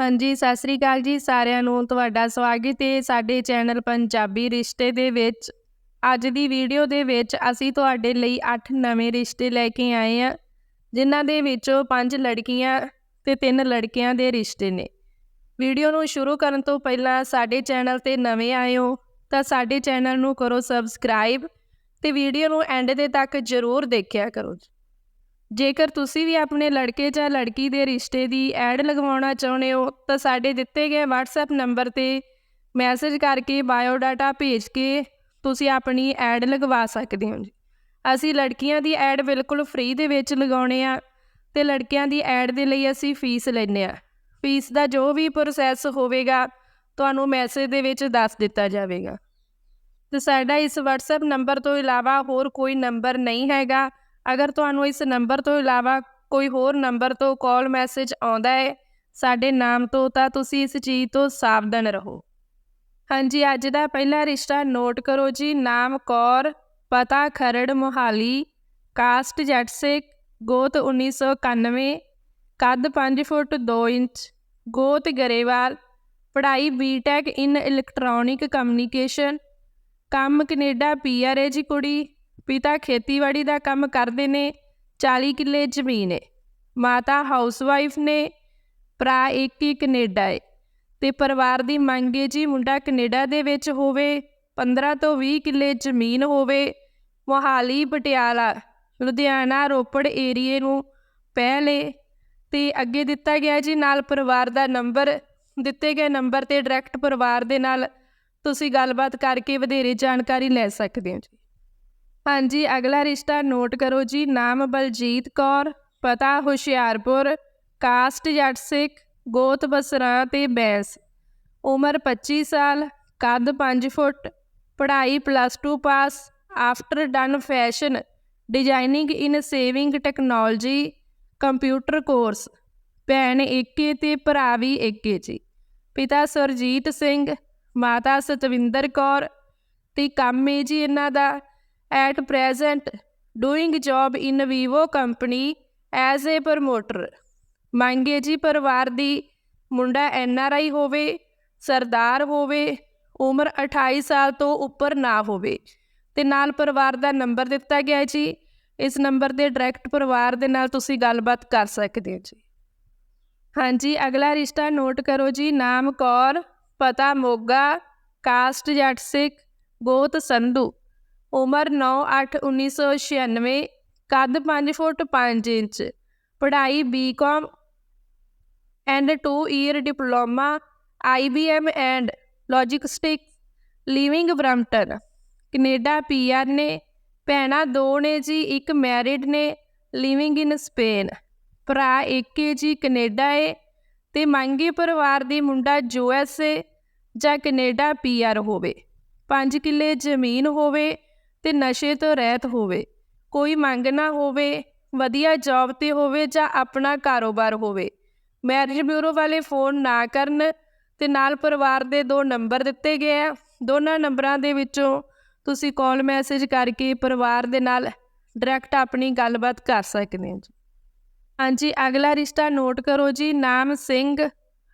ਹਾਂਜੀ, ਸਤਿ ਸ੍ਰੀ ਅਕਾਲ ਜੀ ਸਾਰਿਆਂ ਨੂੰ, ਤੁਹਾਡਾ ਸਵਾਗਤ ਹੈ ਸਾਡੇ ਚੈਨਲ ਪੰਜਾਬੀ ਰਿਸ਼ਤੇ ਦੇ ਵਿੱਚ। ਅੱਜ ਦੀ ਵੀਡੀਓ ਦੇ ਵਿੱਚ ਅਸੀਂ ਤੁਹਾਡੇ ਲਈ 8 ਨਵੇਂ ਰਿਸ਼ਤੇ ਲੈ ਕੇ ਆਏ ਆ ਜਿਨ੍ਹਾਂ ਦੇ ਵਿੱਚੋਂ 5 ਲੜਕੀਆਂ ਤੇ 3 ਲੜਕਿਆਂ ਦੇ ਰਿਸ਼ਤੇ ਨੇ। ਵੀਡੀਓ ਨੂੰ ਸ਼ੁਰੂ ਕਰਨ ਤੋਂ ਪਹਿਲਾਂ ਸਾਡੇ ਚੈਨਲ ਤੇ ਨਵੇਂ ਆਏ ਹੋ ਤਾਂ ਸਾਡੇ ਚੈਨਲ ਨੂੰ ਕਰੋ ਸਬਸਕ੍ਰਾਈਬ ਤੇ ਵੀਡੀਓ ਨੂੰ ਐਂਡ ਦੇ ਤੱਕ ਜ਼ਰੂਰ ਦੇਖਿਆ ਕਰੋ ਜੇਕਰ ਤੁਸੀਂ ਵੀ ਆਪਣੇ ਲੜਕੇ ਜਾਂ ਲੜਕੀ ਦੇ ਰਿਸ਼ਤੇ ਦੀ ਐਡ ਲਗਵਾਉਣਾ ਚਾਹੁੰਦੇ ਹੋ, ਤਾਂ ਸਾਡੇ ਦਿੱਤੇ ਗਏ WhatsApp ਨੰਬਰ ਤੇ ਮੈਸੇਜ ਕਰਕੇ ਬਾਇਓ ਡਾਟਾ ਭੇਜ ਕੇ ਤੁਸੀਂ ਆਪਣੀ ਐਡ ਲਗਵਾ ਸਕਦੇ ਹੋ ਜੀ। ਅਸੀਂ ਲੜਕੀਆਂ ਦੀ ਐਡ ਬਿਲਕੁਲ ਫ੍ਰੀ ਦੇ ਵਿੱਚ ਲਗਾਉਣੇ ਆ ਤੇ ਲੜਕਿਆਂ ਦੀ ਐਡ ਦੇ ਲਈ ਅਸੀਂ ਫੀਸ ਲੈਂਦੇ ਆ। ਫੀਸ ਦਾ ਜੋ ਵੀ ਪ੍ਰੋਸੈਸ ਹੋਵੇਗਾ, ਤੁਹਾਨੂੰ ਮੈਸੇਜ ਦੇ ਵਿੱਚ ਦੱਸ ਦਿੱਤਾ ਜਾਵੇਗਾ। ਤੇ ਸਾਡਾ ਇਸ WhatsApp ਨੰਬਰ ਤੋਂ ਇਲਾਵਾ ਹੋਰ ਕੋਈ ਨੰਬਰ ਨਹੀਂ ਹੈਗਾ। ਅਗਰ ਤੁਹਾਨੂੰ ਇਸ ਨੰਬਰ ਤੋਂ ਇਲਾਵਾ ਕੋਈ ਹੋਰ ਨੰਬਰ ਤੋਂ ਕਾਲ ਮੈਸੇਜ ਆਉਂਦਾ ਹੈ ਸਾਡੇ ਨਾਮ ਤੋਂ, ਤਾਂ ਤੁਸੀਂ ਇਸ ਚੀਜ਼ ਤੋਂ ਸਾਵਧਾਨ ਰਹੋ। ਹਾਂਜੀ, ਅੱਜ ਦਾ ਪਹਿਲਾ ਰਿਸ਼ਤਾ ਨੋਟ ਕਰੋ ਜੀ। ਨਾਮ ਕੌਰ, ਪਤਾ ਖਰੜ, ਮੋਹਾਲੀ, ਕਾਸਟ ਜੱਟ ਸਿੱਖ, ਗੋਤ 1991 ਕੱਦ 5 ਫੁੱਟ 2 ਇੰਚ, ਗੋਤ ਗਰੇਵਾਲ, ਪੜ੍ਹਾਈ ਬੀਟੈਕ ਇਨ ਇਲੈਕਟ੍ਰੋਨਿਕ ਕਮਿਊਨੀਕੇਸ਼ਨ ਕੰਮ ਕੈਨੇਡਾ ਪੀਆਰ ਹੈ ਜੀ ਕੁੜੀ ਪਿਤਾ ਖੇਤੀਬਾੜੀ ਦਾ ਕੰਮ ਕਰਦੇ ਨੇ 40 ਕਿੱਲੇ ਜ਼ਮੀਨ ਹੈ ਮਾਤਾ ਹਾਊਸਵਾਈਫ ਨੇ, ਭਰਾ ਇੱਕ ਹੀ ਕੈਨੇਡਾ ਹੈ ਤੇ ਪਰਿਵਾਰ ਦੀ ਮੰਗ ਹੈ ਜੀ ਮੁੰਡਾ ਕੈਨੇਡਾ ਦੇ ਵਿੱਚ ਹੋਵੇ 15 ਤੋਂ 20 ਕਿੱਲੇ ਜ਼ਮੀਨ ਹੋਵੇ, ਮੋਹਾਲੀ, ਪਟਿਆਲਾ, ਲੁਧਿਆਣਾ, ਰੋਪੜ ਏਰੀਏ ਨੂੰ ਪਹਿਲੇ ਤੇ ਅੱਗੇ ਦਿੱਤਾ ਗਿਆ ਜੀ ਨਾਲ ਪਰਿਵਾਰ ਦਾ ਨੰਬਰ, ਦਿੱਤੇ ਗਏ ਨੰਬਰ ਤੇ ਡਾਇਰੈਕਟ ਪਰਿਵਾਰ ਦੇ ਨਾਲ ਤੁਸੀਂ ਗੱਲਬਾਤ ਕਰਕੇ ਵਧੇਰੇ ਜਾਣਕਾਰੀ ਲੈ ਸਕਦੇ ਹੋ ਜੀ। ਹਾਂਜੀ, ਅਗਲਾ ਰਿਸ਼ਤਾ ਨੋਟ ਕਰੋ ਜੀ। ਨਾਮ ਬਲਜੀਤ ਕੌਰ, ਪਤਾ ਹੁਸ਼ਿਆਰਪੁਰ, ਕਾਸਟ ਜੱਟ ਸਿੱਖ, ਗੋਤ ਬਸਰਾ ਤੇ ਬੈਂਸ। ਉਮਰ 25 ਸਾਲ, ਕੱਦ 5 ਫੁੱਟ, ਪੜ੍ਹਾਈ plus 2 pass, after done fashion designing in sewing technology, computer course. ਭੈਣ ਏਕੇ ਤੇ ਭਰਾ ਵੀ ਏਕੇ ਜੀ। ਪਿਤਾ ਸਰਜੀਤ ਸਿੰਘ, ਮਾਤਾ ਸਤਵਿੰਦਰ ਕੌਰ, ਤੇ ਕੰਮ ਹੈ ਜੀ ਇਹਨਾਂ ਦਾ। At present doing job in Vivo company as a promoter ਮੰਗੇ ਜੀ ਪਰਿਵਾਰ ਦੀ ਮੁੰਡਾ ਐਨ ਆਰ ਆਈ ਹੋਵੇ, ਸਰਦਾਰ ਹੋਵੇ, ਉਮਰ 28 ਸਾਲ ਤੋਂ ਉੱਪਰ ਨਾ ਹੋਵੇ। ਤੇ ਨਾਲ ਪਰਿਵਾਰ ਦਾ ਨੰਬਰ ਦਿੱਤਾ ਗਿਆ ਜੀ। ਇਸ ਨੰਬਰ ਤੇ ਡਾਇਰੈਕਟ ਪਰਿਵਾਰ ਦੇ ਨਾਲ ਤੁਸੀਂ ਗੱਲਬਾਤ ਕਰ ਸਕਦੇ ਹੋ ਜੀ। ਹਾਂਜੀ, ਅਗਲਾ ਰਿਸ਼ਤਾ ਨੋਟ ਕਰੋ ਜੀ। ਨਾਮ ਕੌਰ, ਪਤਾ ਮੋਗਾ, ਕਾਸਟ ਜੱਟ ਸਿੱਖ, ਗੋਤ ਸੰਧੂ। ਉਮਰ 9/8/1996 ਕੱਦ 5 ਫੁੱਟ 5 ਇੰਚ, ਪੜ੍ਹਾਈ BCom and 2 year diploma IBM and logistic living Brampton Canada PR ਨੇ, ਭੈਣਾਂ ਦੋ ਨੇ ਜੀ, ਇੱਕ ਮੈਰਿਡ ਨੇ ਲਿਵਿੰਗ ਇਨ ਸਪੇਨ ਭਰਾ ਇੱਕ ਹੈ ਜੀ, ਕੈਨੇਡਾ ਏ, ਤੇ ਮੰਗੇ ਪਰਿਵਾਰ ਦੀ ਮੁੰਡਾ ਯੂਐਸਏ ਜਾਂ ਕੈਨੇਡਾ ਪੀਆਰ ਹੋਵੇ 5 ਕਿੱਲੇ ਜ਼ਮੀਨ ਹੋਵੇ ਤੇ ਨਸ਼ੇ ਤੋਂ ਰਹਿਤ ਹੋਵੇ। ਕੋਈ ਮੰਗ ਨਾ ਹੋਵੇ, ਵਧੀਆ ਜੌਬ ਤੇ ਹੋਵੇ ਜਾਂ ਆਪਣਾ ਕਾਰੋਬਾਰ ਹੋਵੇ। ਮੈਰਿਜ ਬਿਊਰੋ ਵਾਲੇ ਫੋਨ ਨਾ ਕਰਨ ਤੇ ਨਾਲ ਪਰਿਵਾਰ ਦੇ ਦੋ ਨੰਬਰ ਦਿੱਤੇ ਗਏ ਆ। ਦੋਨਾਂ ਨੰਬਰਾਂ ਦੇ ਵਿੱਚੋਂ ਤੁਸੀਂ ਕਾਲ ਮੈਸੇਜ ਕਰਕੇ ਪਰਿਵਾਰ ਦੇ ਨਾਲ ਡਾਇਰੈਕਟ ਆਪਣੀ ਗੱਲਬਾਤ ਕਰ ਸਕਦੇ ਹੋ ਜੀ। ਹਾਂਜੀ, ਅਗਲਾ ਰਿਸ਼ਤਾ ਨੋਟ ਕਰੋ ਜੀ। ਨਾਮ ਸਿੰਘ,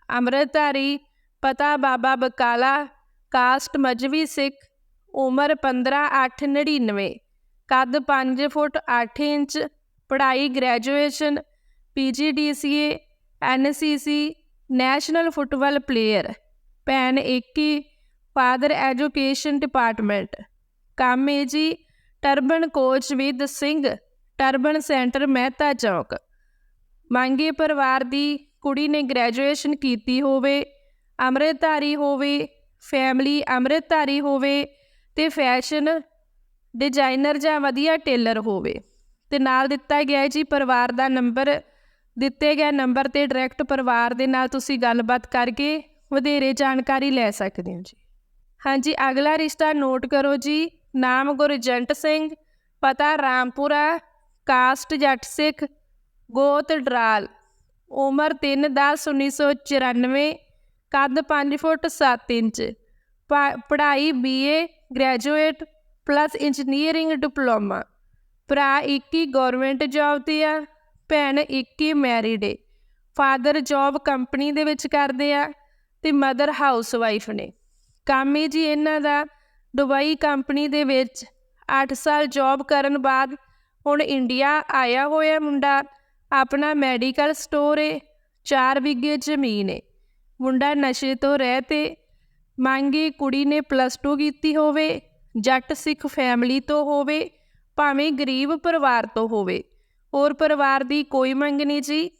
ਅੰਮ੍ਰਿਤਧਾਰੀ, ਪਤਾ ਬਾਬਾ ਬਕਾਲਾ ਕਾਸਟ ਮਜਵੀ ਸਿੱਖ ਉਮਰ 15/8/99 ਕੱਦ 5 ਫੁੱਟ 8 ਇੰਚ। ਪੜ੍ਹਾਈ graduation. PGDCA. NCC. National football player. ਭੈਣ ਏਕੀ। Father education department. ਕੰਮ ਹੈ ਜੀ। Turban coach with Singh. Turban center Mehta Chowk. ਮੰਗੇ ਪਰਿਵਾਰ ਦੀ ਕੁੜੀ ਨੇ ਗ੍ਰੈਜੂਏਸ਼ਨ ਕੀਤੀ ਹੋਵੇ। ਅੰਮ੍ਰਿਤਧਾਰੀ ਹੋਵੇ। ਫੈਮਿਲੀ ਅੰਮ੍ਰਿਤਧਾਰੀ ਹੋਵੇ। ਤੇ ਫੈਸ਼ਨ ਡਿਜ਼ਾਈਨਰ ਜਾਂ ਵਧੀਆ ਟੇਲਰ ਹੋਵੇ। ਤੇ ਨਾਲ ਦਿੱਤਾ ਗਿਆ ਹੈ ਜੀ ਪਰਿਵਾਰ ਦਾ ਨੰਬਰ ਦਿੱਤੇ ਗਏ ਨੰਬਰ ਤੇ ਡਾਇਰੈਕਟ ਪਰਿਵਾਰ ਦੇ ਨਾਲ ਤੁਸੀਂ ਗੱਲਬਾਤ ਕਰਕੇ ਵਧੇਰੇ ਜਾਣਕਾਰੀ ਲੈ ਸਕਦੇ ਹੋ ਜੀ। ਹਾਂਜੀ, ਅਗਲਾ ਰਿਸ਼ਤਾ ਨੋਟ ਕਰੋ ਜੀ। ਨਾਮ ਗੁਰਜੰਟ ਸਿੰਘ, ਪਤਾ ਰਾਮਪੁਰਾ ਕਾਸਟ ਜੱਟ ਸਿੱਖ, ਗੋਤ ਡਰਾਲ। ਉਮਰ 3/10/1994 ਕੱਦ 5 ਫੁੱਟ 7 ਇੰਚ ਪੜ੍ਹਾਈ BA graduate plus engineering diploma ਭਰਾ ਇੱਕ ਹੀ ਗਵਰਨਮੈਂਟ ਜੌਬ ਤੇ ਆ, ਭੈਣ ਇੱਕ ਹੀ ਮੈਰਿਡ ਏ। ਫਾਦਰ ਜੌਬ ਕੰਪਨੀ ਦੇ ਵਿੱਚ ਕਰਦੇ ਆ ਤੇ ਮਦਰ ਹਾਊਸ ਵਾਈਫ ਨੇ। ਕੰਮ ਹੈ ਜੀ ਇਹਨਾਂ ਦਾ ਦੁਬਈ ਕੰਪਨੀ ਦੇ ਵਿੱਚ 8 ਸਾਲ ਜੌਬ ਕਰਨ ਬਾਅਦ ਹੁਣ ਇੰਡੀਆ ਆਇਆ ਹੋਇਆ ਮੁੰਡਾ, ਆਪਣਾ ਮੈਡੀਕਲ ਸਟੋਰ ਏ 4 ਵਿਗੇ ਜ਼ਮੀਨ ਏ। ਮੁੰਡਾ ਨਸ਼ੇ ਤੋਂ ਰਹਿ 'ਤੇ ਮੰਗੇ ਕੁੜੀ ਨੇ ਪਲੱਸ 2 ਕੀਤੀ ਹੋਵੇ, ਜੱਟ ਸਿੱਖ ਫੈਮਿਲੀ ਤੋਂ ਹੋਵੇ, ਭਾਵੇਂ ਗਰੀਬ ਪਰਿਵਾਰ ਤੋਂ ਹੋਵੇ। ਹੋਰ ਪਰਿਵਾਰ ਦੀ ਕੋਈ ਮੰਗ ਨਹੀਂ ਜੀ।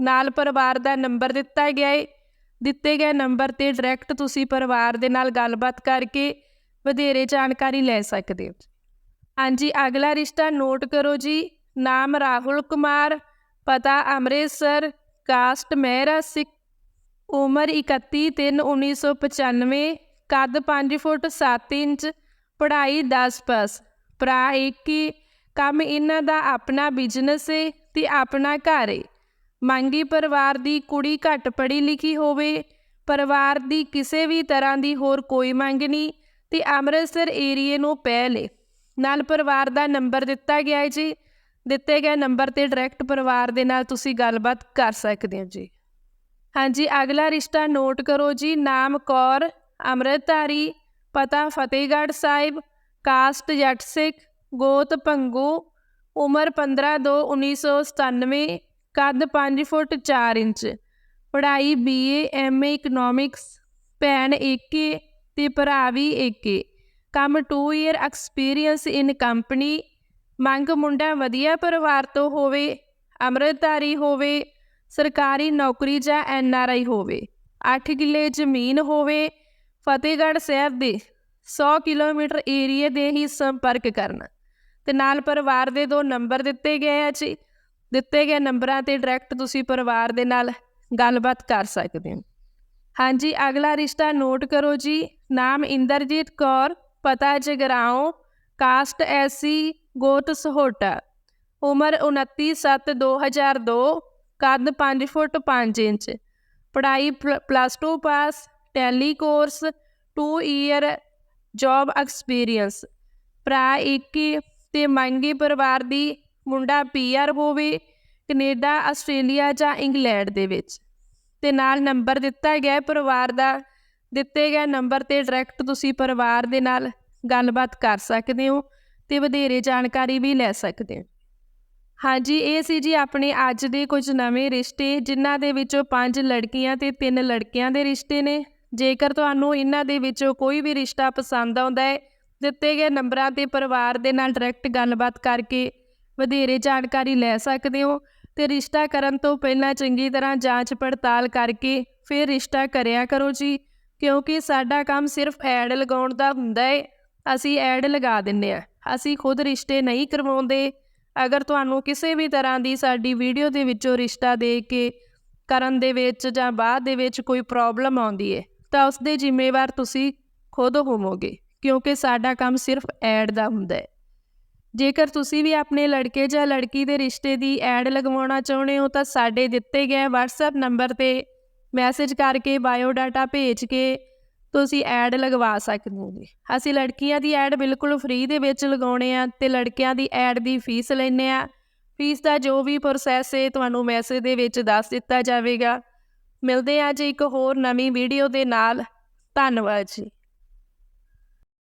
ਨਾਲ ਪਰਿਵਾਰ ਦਾ ਨੰਬਰ ਦਿੱਤਾ ਗਿਆ ਏ। ਦਿੱਤੇ ਗਏ ਨੰਬਰ ਤੇ ਡਾਇਰੈਕਟ ਤੁਸੀਂ ਪਰਿਵਾਰ ਦੇ ਨਾਲ ਗੱਲਬਾਤ ਕਰਕੇ ਵਧੇਰੇ ਜਾਣਕਾਰੀ ਲੈ ਸਕਦੇ ਹੋ। ਹਾਂਜੀ, ਅਗਲਾ ਰਿਸ਼ਤਾ ਨੋਟ ਕਰੋ ਜੀ। ਨਾਮ ਰਾਹੁਲ ਕੁਮਾਰ, ਪਤਾ ਅੰਮ੍ਰਿਤਸਰ ਕਾਸਟ ਮਹਿਰਾ ਸਿੱਖ ਉਮਰ 31 3 1995 ਕੱਦ 5 ਫੁੱਟ 7 ਇੰਚ, ਪੜ੍ਹਾਈ 10 ਪਾਸ ਭਰਾ ਇੱਕ ਹੀ ਕੰਮ ਇਹਨਾਂ ਦਾ ਆਪਣਾ ਬਿਜ਼ਨਸ ਏ ਤੇ ਆਪਣਾ ਘਰ ਏ। ਮੰਗੀ ਪਰਿਵਾਰ ਦੀ ਕੁੜੀ ਘੱਟ ਪੜ੍ਹੀ ਲਿਖੀ ਹੋਵੇ, ਪਰਿਵਾਰ ਦੀ ਕਿਸੇ ਵੀ ਤਰ੍ਹਾਂ ਦੀ ਹੋਰ ਕੋਈ ਮੰਗ ਨਹੀਂ ਤੇ ਅੰਮ੍ਰਿਤਸਰ ਏਰੀਏ ਨੂੰ ਪਹਿਲੇ ਨਾਲ ਪਰਿਵਾਰ ਦਾ ਨੰਬਰ ਦਿੱਤਾ ਗਿਆ ਹੈ ਜੀ। ਦਿੱਤੇ ਗਏ ਨੰਬਰ ਤੇ ਡਾਇਰੈਕਟ ਪਰਿਵਾਰ ਦੇ ਨਾਲ ਤੁਸੀਂ ਗੱਲਬਾਤ ਕਰ ਸਕਦੇ ਹੋ ਜੀ। ਹਾਂਜੀ, ਅਗਲਾ ਰਿਸ਼ਤਾ ਨੋਟ ਕਰੋ ਜੀ। ਨਾਮ ਕੌਰ, ਅੰਮ੍ਰਿਤਧਾਰੀ, ਪਤਾ ਫਤਿਹਗੜ੍ਹ ਸਾਹਿਬ, ਕਾਸਟ ਜੱਟ ਸਿੱਖ, ਗੋਤ ਭੰਗੂ ਉਮਰ 15 2 1997 ਕੱਦ 5 ਫੁੱਟ 4 ਇੰਚ। ਪੜ੍ਹਾਈ ਬੀਏ ਐਮਏ ਇਕਨੋਮਿਕਸ ਭੈਣ ਏਕੇ ਤੇ ਭਰਾ ਵੀ ਏਕੇ ਕੰਮ 2 ਇਅਰ ਐਕਸਪੀਰੀਅੰਸ ਇਨ ਕੰਪਨੀ ਮੰਗ ਮੁੰਡਾ ਵਧੀਆ ਪਰਿਵਾਰ ਤੋਂ ਹੋਵੇ, ਅੰਮ੍ਰਿਤਧਾਰੀ ਹੋਵੇ ਸਰਕਾਰੀ ਨੌਕਰੀ ਜਾਂ ਐਨ ਆਰ ਆਈ ਹੋਵੇ। 8 ਕਿੱਲੇ ਜ਼ਮੀਨ ਹੋਵੇ, ਫਤਿਹਗੜ੍ਹ ਸਾਹਿਬ ਦੇ 100 ਕਿਲੋਮੀਟਰ ਏਰੀਏ ਦੇ ਹੀ ਸੰਪਰਕ ਕਰਨਾ। ਤੇ ਨਾਲ ਪਰਿਵਾਰ ਦੇ ਦੋ ਨੰਬਰ ਦਿੱਤੇ ਗਏ ਆ ਜੀ। ਦਿੱਤੇ ਗਏ ਨੰਬਰਾਂ ਤੇ ਡਾਇਰੈਕਟ ਤੁਸੀਂ ਪਰਿਵਾਰ ਦੇ ਨਾਲ ਗੱਲਬਾਤ ਕਰ ਸਕਦੇ ਹੋ। ਹਾਂਜੀ, ਅਗਲਾ ਰਿਸ਼ਤਾ ਨੋਟ ਕਰੋ ਜੀ। ਨਾਮ ਇੰਦਰਜੀਤ ਕੌਰ, ਪਤਾ ਜਗਰਾਓ ਕਾਸਟ ਐਸੀ ਗੋਤ ਸਹੋਟਾ। ਉਮਰ 29 7 2002 ਕੱਦ 5 ਫੁੱਟ 5 ਇੰਚ। ਪੜ੍ਹਾਈ plus 2 pass tally course 2 year job experience ਭਰਾ ਇੱਕ ਹੀ ਤੇ ਮੰਗੀ ਪਰਿਵਾਰ ਦੀ ਮੁੰਡਾ ਪੀਆਰ ਹੋਵੇ, ਕੈਨੇਡਾ, ਆਸਟ੍ਰੇਲੀਆ ਜਾਂ ਇੰਗਲੈਂਡ ਦੇ ਵਿੱਚ। ਤੇ ਨਾਲ ਨੰਬਰ ਦਿੱਤਾ ਗਿਆ ਪਰਿਵਾਰ ਦਾ, ਦਿੱਤੇ ਗਏ ਨੰਬਰ ਤੇ ਡਾਇਰੈਕਟ ਤੁਸੀਂ ਪਰਿਵਾਰ ਦੇ ਨਾਲ ਗੱਲਬਾਤ ਕਰ ਸਕਦੇ ਹੋ ਤੇ ਵਧੇਰੇ ਜਾਣਕਾਰੀ ਵੀ ਲੈ ਸਕਦੇ ਹੋ। ਹਾਂਜੀ, ਇਹ ਸੀ ਜੀ ਆਪਣੇ ਅੱਜ ਦੇ ਕੁਝ ਨਵੇਂ ਰਿਸ਼ਤੇ, ਜਿਨ੍ਹਾਂ ਦੇ ਵਿੱਚੋਂ ਪੰਜ ਲੜਕੀਆਂ ਤੇ ਤਿੰਨ ਲੜਕਿਆਂ ਦੇ ਰਿਸ਼ਤੇ ਨੇ। ਜੇਕਰ ਤੁਹਾਨੂੰ ਇਹਨਾਂ ਦੇ ਵਿੱਚੋਂ ਕੋਈ ਵੀ ਰਿਸ਼ਤਾ ਪਸੰਦ ਆਉਂਦਾ ਹੈ, ਦਿੱਤੇ ਗਏ ਨੰਬਰਾਂ ਤੇ ਪਰਿਵਾਰ ਦੇ ਨਾਲ ਡਾਇਰੈਕਟ ਗੱਲਬਾਤ ਕਰਕੇ ਵਧੇਰੇ ਜਾਣਕਾਰੀ ਲੈ ਸਕਦੇ ਹੋ ਤੇ ਰਿਸ਼ਤਾ ਕਰਨ ਤੋਂ ਪਹਿਲਾਂ ਚੰਗੀ ਤਰ੍ਹਾਂ ਜਾਂਚ ਪੜਤਾਲ ਕਰਕੇ ਫਿਰ ਰਿਸ਼ਤਾ ਕਰਿਆ ਕਰੋ ਜੀ, ਕਿਉਂਕਿ ਸਾਡਾ ਕੰਮ ਸਿਰਫ ਐਡ ਲਗਾਉਣ ਦਾ ਹੁੰਦਾ ਹੈ। ਅਸੀਂ ਐਡ ਲਗਾ ਦਿੰਨੇ ਆ ਅਸੀਂ ਖੁਦ ਰਿਸ਼ਤੇ ਨਹੀਂ ਕਰਵਾਉਂਦੇ ਅਗਰ ਤੁਹਾਨੂੰ ਕਿਸੇ ਵੀ ਤਰ੍ਹਾਂ ਦੀ ਸਾਡੀ ਵੀਡੀਓ ਦੇ ਵਿੱਚੋਂ ਰਿਸ਼ਤਾ ਦੇ ਕੇ ਕਰਨ ਦੇ ਵਿੱਚ ਜਾਂ ਬਾਅਦ ਦੇ ਵਿੱਚ ਕੋਈ ਪ੍ਰੋਬਲਮ ਆਉਂਦੀ ਹੈ ਤਾਂ ਉਸ ਦੇ ਜ਼ਿੰਮੇਵਾਰ ਤੁਸੀਂ ਖੁਦ ਹੋਵੋਗੇ, ਕਿਉਂਕਿ ਸਾਡਾ ਕੰਮ ਸਿਰਫ ਐਡ ਦਾ ਹੁੰਦਾ ਹੈ ਜੇਕਰ ਤੁਸੀਂ ਵੀ ਆਪਣੇ ਲੜਕੇ ਜਾਂ ਲੜਕੀ ਦੇ ਰਿਸ਼ਤੇ ਦੀ ਐਡ ਲਗਵਾਉਣਾ ਚਾਹੁੰਦੇ ਹੋ, ਤਾਂ ਸਾਡੇ ਦਿੱਤੇ ਗਏ WhatsApp ਨੰਬਰ ਤੇ ਮੈਸੇਜ ਕਰਕੇ ਬਾਇਓ ਡਾਟਾ ਭੇਜ ਕੇ ਤੁਸੀਂ ਐਡ ਲਗਵਾ ਸਕਦੇ ਹੋ ਜੀ। ਅਸੀਂ ਲੜਕੀਆਂ ਦੀ ਐਡ ਬਿਲਕੁਲ ਫ੍ਰੀ ਦੇ ਵਿੱਚ ਲਗਾਉਣੇ ਆ ਤੇ ਲੜਕਿਆਂ ਦੀ ਐਡ ਦੀ ਫੀਸ ਲੈਨੇ ਆ। ਫੀਸ ਦਾ ਜੋ ਵੀ ਪ੍ਰੋਸੈਸ ਹੈ, ਤੁਹਾਨੂੰ ਮੈਸੇਜ ਦੇ ਵਿੱਚ ਦੱਸ ਦਿੱਤਾ ਜਾਵੇਗਾ। ਮਿਲਦੇ ਆ ਜੀ ਇੱਕ ਹੋਰ ਨਵੀਂ ਵੀਡੀਓ ਦੇ ਨਾਲ। ਧੰਨਵਾਦ ਜੀ।